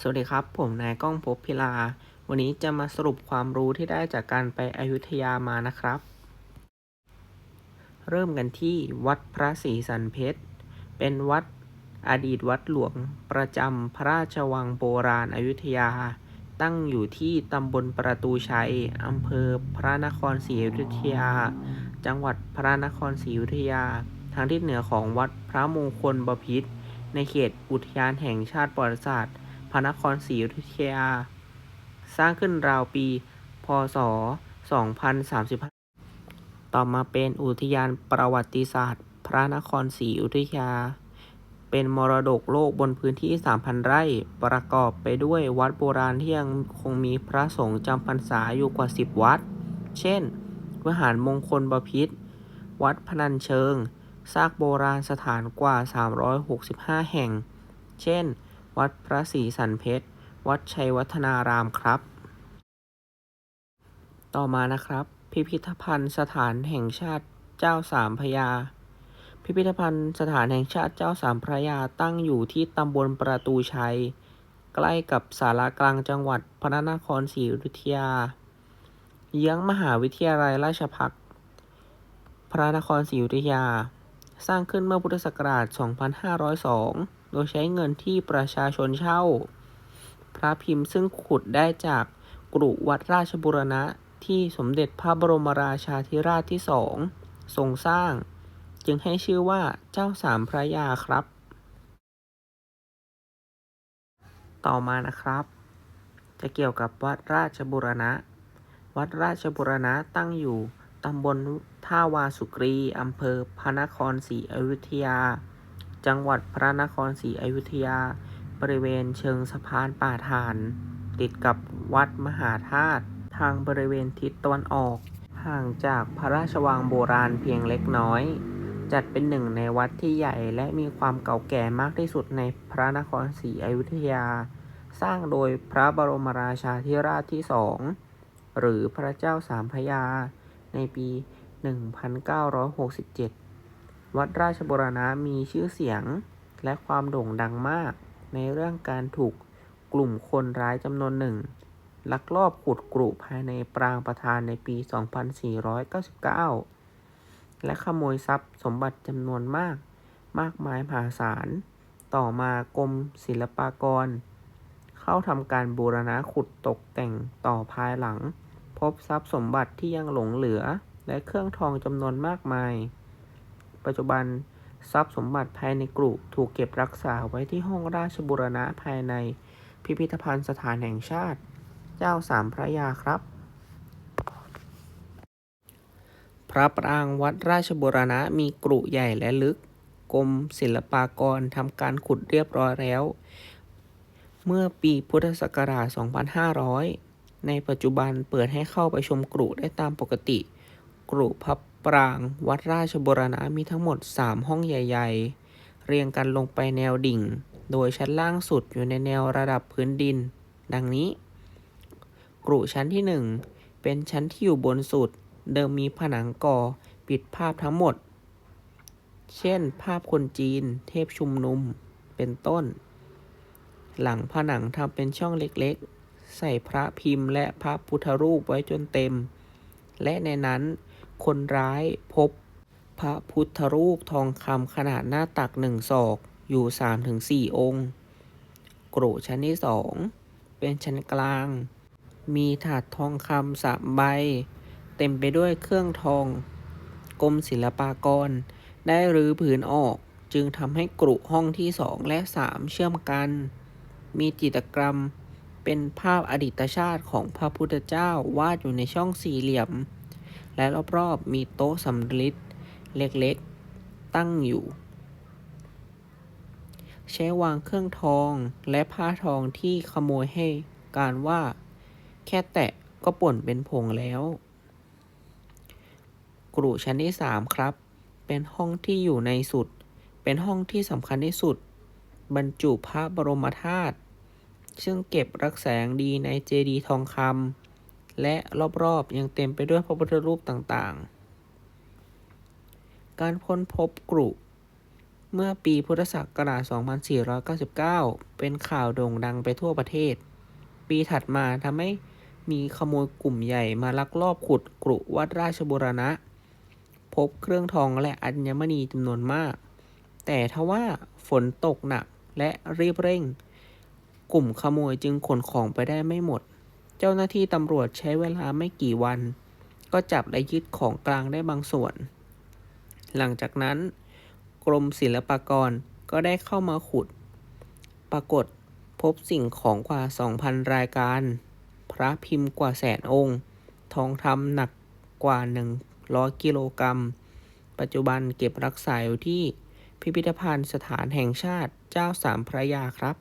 สวัสดีครับ ผมนายก้องภพพิลา วันนี้จะมาสรุปความรู้ที่ได้จากการไปอยุธยามานะครับ เริ่มกันที่วัดพระศรีสันเพชร เป็นวัดอดีตวัดหลวงประจำพระราชวังโบราณอยุธยา ตั้งอยู่ที่ตำบลประตูชัยอำเภอพระนครศรีอยุธยา จังหวัดพระนครศรีอยุธยา ทางทิศเหนือของวัดพระมงคลบพิตรในเขตอุทยานแห่งชาติประวัติศาสต ระนครศรีอยุธยา สร้างขึ้นราวปี พศ 2035 ต่อมาเป็นอุทยานประวัติศาสตร์ พระนครศรีอยุธยา เป็นมรดกโลกบนพื้นที่ 3,000 ไร่ ประกอบไปด้วยวัดโบราณที่ยังคงมีพระสงฆ์จำพรรษาอยู่กว่า 10 วัด เช่น วิหารมงคลบพิตรวัดพนัญเชิงซากโบราณสถานกว่า 365 แห่ง เช่น วัดพระศรีสันเพชร วัดชัยวัฒนารามครับ ต่อมานะครับ พิพิธภัณฑ์สถานแห่งชาติเจ้าสามพระยา พิพิธภัณฑ์สถานแห่งชาติเจ้าสามพระยาตั้งอยู่ที่ตำบลประตูชัย ใกล้กับสารากลางจังหวัดพระนครศรีอยุธยา เยื้องมหาวิทยาลัยราชภัฏพระนครศรีอยุธยา สร้างขึ้นเมื่อพุทธศักราช 2502 โดยใช้เงินที่ประชาชนเช่า พระพิมพ์ซึ่งขุดได้จากกรุวัดราชบุรณะที่สมเด็จพระบรมราชาธิราชที่สองทรงสร้าง จึงให้ชื่อว่าเจ้าสามพระยาครับ ต่อมานะครับ จะเกี่ยวกับวัดราชบุรณะ วัดราชบุรณะตั้งอยู่ตำบลท่าวาสุกรี อำเภอพระนครศรีอยุธยา จังหวัดพระนครศรีอยุธยา บริเวณเชิงสะพานป่าฐาน ติดกับวัดมหาธาตุทางบริเวณทิศตะวันออก ห่างจากพระราชวังโบราณเพียงเล็กน้อย จัดเป็นหนึ่งในวัดที่ใหญ่และมีความเก่าแก่มากที่สุดในพระนครศรีอยุธยา สร้างโดยพระบรมราชาธิราชที่สองหรือพระเจ้าสามพระยา ในปี 1967 วัดราชบุรณะมีชื่อเสียงและความโด่งดังมาก ในเรื่องการถูกกลุ่มคนร้ายจำนวนหนึ่ง ลักลอบขุดกรุภายในปรางประธานในปี 2499 และขโมยทรัพย์สมบัติจำนวนมาก มากมายมหาศาล ต่อมากรมศิลปากร เข้าทำการบูรณะขุดตกแต่งต่อภายหลัง พบทรัพย์สมบัติที่ยังหลงเหลือ และเครื่องทองจำนวนมากมาย ปัจจุบันทรัพย์สมบัติภายในกรุถูกเก็บรักษาไว้ที่ห้องราชบุรณะภายในพิพิธภัณฑ์สถานแห่งชาติ เจ้าสามพระยาครับ พระปรางวัดราชบุรณะมีกรุใหญ่และลึก กรมศิลปากรทำการขุดเรียบร้อยแล้ว เมื่อปีพุทธศักราช 2500 ในปัจจุบันเปิดให้เข้าไปชมกรุได้ตามปกติ กรุพระ ปรางวัดราชบุรณะมีทั้งหมด 3 ห้องใหญ่ ๆ เรียงกันลงไปแนวดิ่ง โดยชั้นล่างสุดอยู่ในแนวระดับพื้นดิน ดังนี้ กรุชั้นที่ 1 เป็นชั้นที่อยู่บนสุด เดิมมีผนังก่อปิดภาพทั้งหมด เช่น ภาพคนจีน เทพชุมนุม เป็นต้น หลังผนังทำเป็นช่องเล็กๆ ใส่พระพิมพ์และพระพุทธรูปไว้จนเต็ม และในนั้น คนร้ายพบ พระพุทธรูปทองคำขนาดหน้าตักหนึ่งศอกอยู่ 3-4 องค์กรุชั้นที่สองเป็นชั้นกลาง มีถาดทองคำสามใบ เต็มไปด้วยเครื่องทองกรมศิลปากร ได้รื้อผืนออกจึงทำให้กรุห้องที่สองและสามเชื่อมกัน มีจิตรกรรมเป็นภาพอดีตชาติของพระพุทธเจ้าวาดอยู่ในช่องสี่เหลี่ยม และรอบๆมีโต๊ะสำริดเล็กๆ ตั้งอยู่ ใช้วางเครื่องทองและผ้าทองที่ขโมยให้การว่า แค่แตะก็ป่นเป็นผงแล้วกรุชั้นที่ 3 ครับ เป็นห้องที่อยู่ในสุด เป็นห้องที่สำคัญที่สุด บรรจุพระบรมธาตุ ซึ่งเก็บรักษาอย่างดีในเจดีย์ทองคำ และรอบๆยังเต็มไปด้วยพระพุทธรูปต่างๆ การค้นพบกรุเมื่อปีพุทธศักราช 2499 เป็นข่าวโด่งดังไปทั่วประเทศ ปีถัดมาทำให้มีขโมยกลุ่มใหญ่มาลักลอบขุดกรุวัดราชบูรณะ พบเครื่องทองและอัญมณีจำนวนมาก แต่ทว่าฝนตกหนักและรีบเร่ง กลุ่มขโมยจึงขนของไปได้ไม่หมด เจ้าหน้าที่ตำรวจใช้เวลาไม่กี่วัน ก็จับและยึดของกลางได้บางส่วน หลังจากนั้น กรมศิลปากรก็ได้เข้ามาขุด ปรากฏพบสิ่งของกว่า 2,000 รายการ พระพิมพ์กว่าแสนองค์ ทองคำหนักกว่า 100 กิโลกรัม ปัจจุบันเก็บรักษาอยู่ที่พิพิธภัณฑ์สถานแห่งชาติเจ้าสามพระยาครับ